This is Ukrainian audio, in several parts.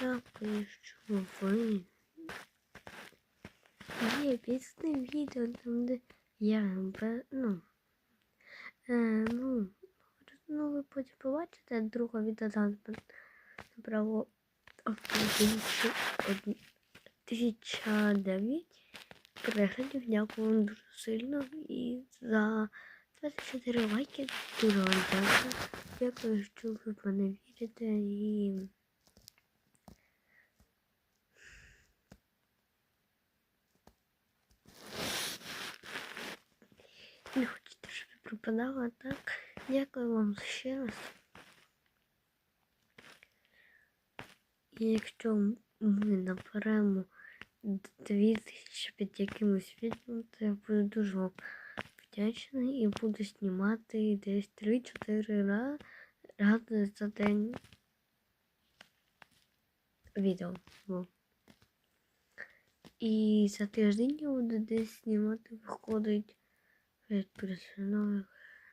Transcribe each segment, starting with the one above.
Дякую, що ви. Є пісне відео там, де я ну, е, ну, ну, ви потім побачите друге відео там набрало тисяча дев'ять переглядів. Дякую вам дуже сильно і за 24 лайки дуже вам дякую. Дякую, що ви мене вірите і. Не хочете, щоб я пропадала так. Дякую вам ще раз. І якщо ми наберемо 2000 під якимось відео, то я буду дуже вам вдячний і буду знімати десь 3-4 рази за день відео. І за тиждень я буду десь знімати, виходить 5 персонажів,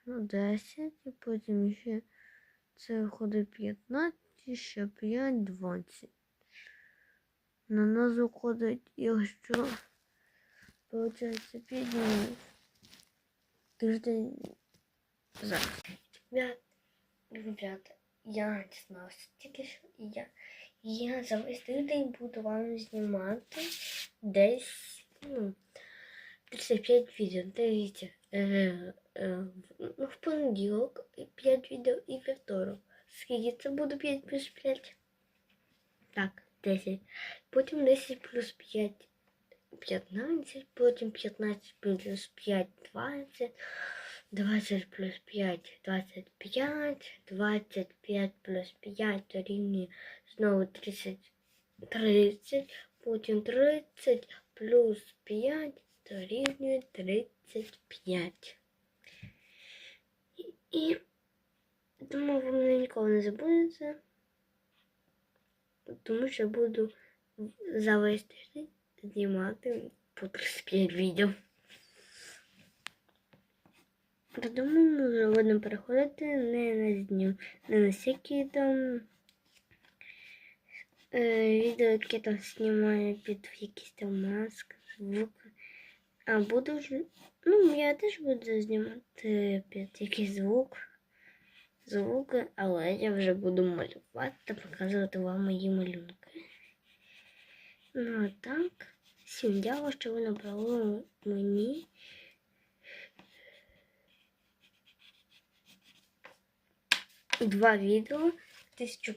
ну 10, і потім ще це виходить 15, ще 5, 20. На нас виходить, якщо виходить 5 днів. Тиждень зараз. Ребят, ребята, я дізнався тільки що я. Я за весь тиждень буду вам знімати десь ну, 35 відео. Дивіться, е, е, ну, в понеділок 5 відео і вівторок. Скільки це буде 5 плюс 5? Так, 10. Потім 10 плюс 5 15, потім 15 плюс 5 20. 20 плюс 5 25, 25 плюс 5 дорівнює знову 30, 30, потім 30 плюс 5 дорівнює 35. І, і тому ви мене ніколи не забудете, тому що буду за весь тиждень знімати по 35 відео. Ми вже будемо переходити не на дню, не на всякі там е, відео, які там знімаю під якісь там маски, звуки. А буду вже, ну, я теж буду знімати під якийсь звук, звуки, але я вже буду малювати та показувати вам мої малюнки. Ну а так, всім дякую, що ви набрали мені. Два відео, тисячу